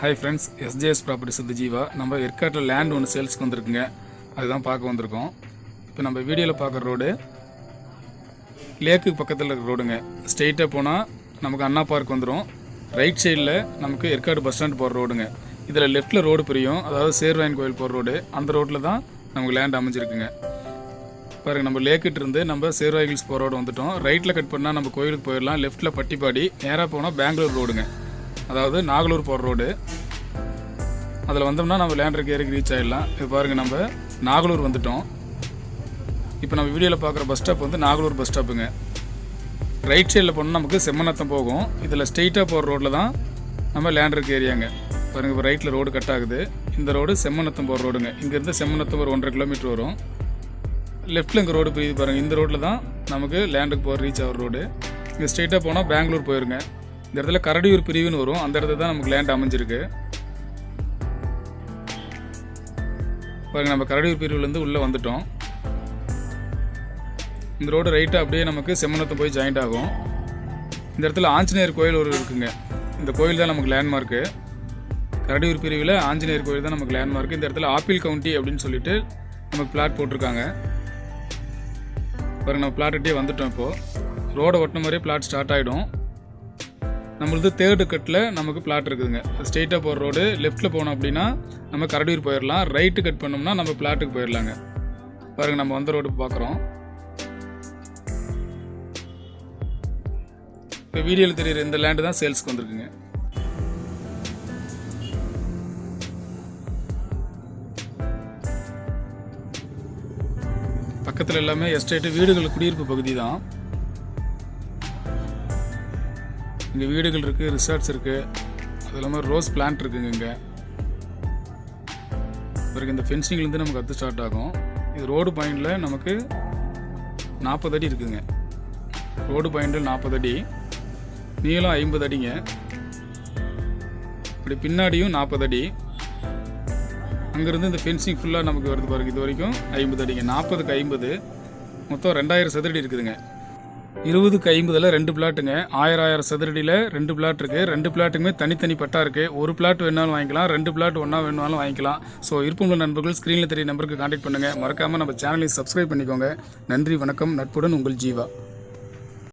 Hi friends SJS properties வந்து ஜீவா நம்ம ஏற்காட்டில் லேண்ட் ஒன்று சேல்ஸ்க்கு வந்திருக்குங்க. அதுதான் பார்க்க வந்திருக்கோம். இப்போ நம்ம வீடியோவில் பார்க்குற ரோடு லேக்கு பக்கத்தில் இருக்கிற ரோடுங்க ஸ்ட்ரெயிட்டாக போனால் நமக்கு அண்ணா பார்க் வந்துடும் ரைட் சைடில் நமக்கு ஏற்காடு பஸ் ஸ்டாண்ட் போகிற ரோடுங்க இதில் லெஃப்ட்டில் ரோடு பிரியும். அதாவது சேர்வாயன் கோயில் போகிற ரோடு அந்த ரோட்டில் தான் நமக்கு லேண்ட் அமைஞ்சிருக்குங்க. பாருங்கள் நம்ம லேக்கிட்ட இருந்து நம்ம சேர்வாய் ஹில்ஸ் போகிற ரோடு வந்துட்டோம். ரைட்டில் கட் பண்ணால் நம்ம கோயிலுக்கு போயிடலாம். லெஃப்ட்டில் பட்டிப்பாடி. நேராக போனால் பெங்களூர் ரோடுங்க அதாவது நாகலூர் போகிற ரோடு அதில் வந்தோம்னா நம்ம லேண்டருக்கு ஏறிக்கு ரீச் ஆகிடலாம் இப்போ பாருங்கள் நம்ம நாகலூர் வந்துட்டோம். இப்போ நம்ம வீடியோவில் பார்க்குற பஸ் ஸ்டாப் வந்து நாகலூர் பஸ் ஸ்டாப்புங்க ரைட் சைடில் போனால் நமக்கு செம்மநத்தம் போகும். இதில் ஸ்ட்ரெயிட்டாக போகிற ரோட்டில் தான் நம்ம லேண்டருக்கு ஏரியாங்க பாருங்கள் இப்போ ரைட்டில் ரோடு கட் ஆகுது. இந்த ரோடு செம்மநத்தம் போகிற ரோடுங்க இங்கேருந்து செம்மநத்தம் ஒரு ஒன்றரை கிலோமீட்டர் வரும். லெஃப்ட்டில் இங்கே ரோடு பிரியுது பாருங்கள் இந்த ரோட்டில் தான் நமக்கு லேண்டுக்கு போகிற ரீச் ஆகிற ரோடு இங்கே ஸ்ட்ரெயிட்டாக போனால் பெங்களூர் போயிருங்க. இந்த இடத்துல கரடியூர் பிரிவுன்னு வரும். அந்த இடத்துல தான் நமக்கு லேண்ட் அமைஞ்சிருக்கு. பாருங்கள் நம்ம கரடியூர் பிரிவுலேருந்து உள்ளே வந்துட்டோம். இந்த ரோடு ரைட்டாக அப்படியே நமக்கு செம்மனத்தை போய் ஜாயிண்ட் ஆகும். இந்த இடத்துல ஆஞ்சநேயர் கோயில் ஒரு இருக்குங்க. இந்த கோயில் தான் நமக்கு லேண்ட்மார்க்கு கரடியூர் பிரிவில் ஆஞ்சநேயர் கோயில் தான் நமக்கு லேண்ட்மார்க்கு இந்த இடத்துல ஆப்பிள் கவுண்டி அப்படின்னு சொல்லிட்டு நமக்கு பிளாட் போட்டிருக்காங்க. பாருங்க நம்ம பிளாட்டுகிட்டே வந்துட்டோம் இப்போது ரோடை ஒட்டின மாதிரியே பிளாட் ஸ்டார்ட் ஆகிடும் நம்மளது தேர்டு கட்டில் நமக்கு பிளாட் இருக்குதுங்க. ஸ்ட்ரெயிட்டாக போகிற ரோடு லெஃப்ட்டில் போனோம் அப்படின்னா நம்ம கரடியூர் போயிடலாம் ரைட்டு கட் பண்ணோம்னா நம்ம பிளாட்டுக்கு போயிடலாங்க பாருங்க நம்ம வந்த ரோடு பார்க்குறோம் இப்போ வீடியோவில் தெரியுற இந்த லேண்டு தான் சேல்ஸ்க்கு வந்திருக்குங்க. பக்கத்தில் எல்லாமே எஸ்டேட்டு வீடுகள் குடியிருப்பு பகுதி தான். இங்கே வீடுகள் இருக்குது ரிசார்ட்ஸ் இருக்குது அது இல்லாமல் ரோஸ் பிளான்ட் இருக்குங்க இங்கே. பிறகு இந்த ஃபென்சிங்லேருந்து நமக்கு அது ஸ்டார்ட் ஆகும். இது ரோடு பாயிண்டில் நமக்கு நாற்பது அடி இருக்குதுங்க ரோடு பாயிண்டில் நாற்பது அடி. நீளம் ஐம்பது அடிங்க. இப்படி பின்னாடியும் நாற்பது அடி. அங்கேருந்து இந்த ஃபென்சிங் ஃபுல்லாக நமக்கு வருது பாருங்க இது வரைக்கும் ஐம்பது அடிங்க. நாற்பதுக்கு ஐம்பது. மொத்தம் ரெண்டாயிரம் சதுரடி இருக்குதுங்க. இருபதுக்கு ஐம்பதில் ரெண்டு பிளாட்டுங்க. ஆயிரம் ஆயிரம் சதுரடியில் ரெண்டு பிளாட் இருக்குது ரெண்டு பிளாட்டுக்குமே தனித்தனி பட்டா இருக்குது ஒரு பிளாட் வேணாலும் வாங்கிக்கலாம். ரெண்டு பிளாட் ஒன்றா வேணாலும் வாங்கிக்கலாம். ஸோ இருப்புள்ள நண்பர்கள் ஸ்க்ரீனில் தெரிய நம்பருக்கு காண்டாக்ட் பண்ணுங்கள் மறக்காமல் நம்ம சேனலையும் சப்ஸ்கிரைப் பண்ணிக்கோங்க. நன்றி வணக்கம். நட்புடன் உங்கள் ஜீவா.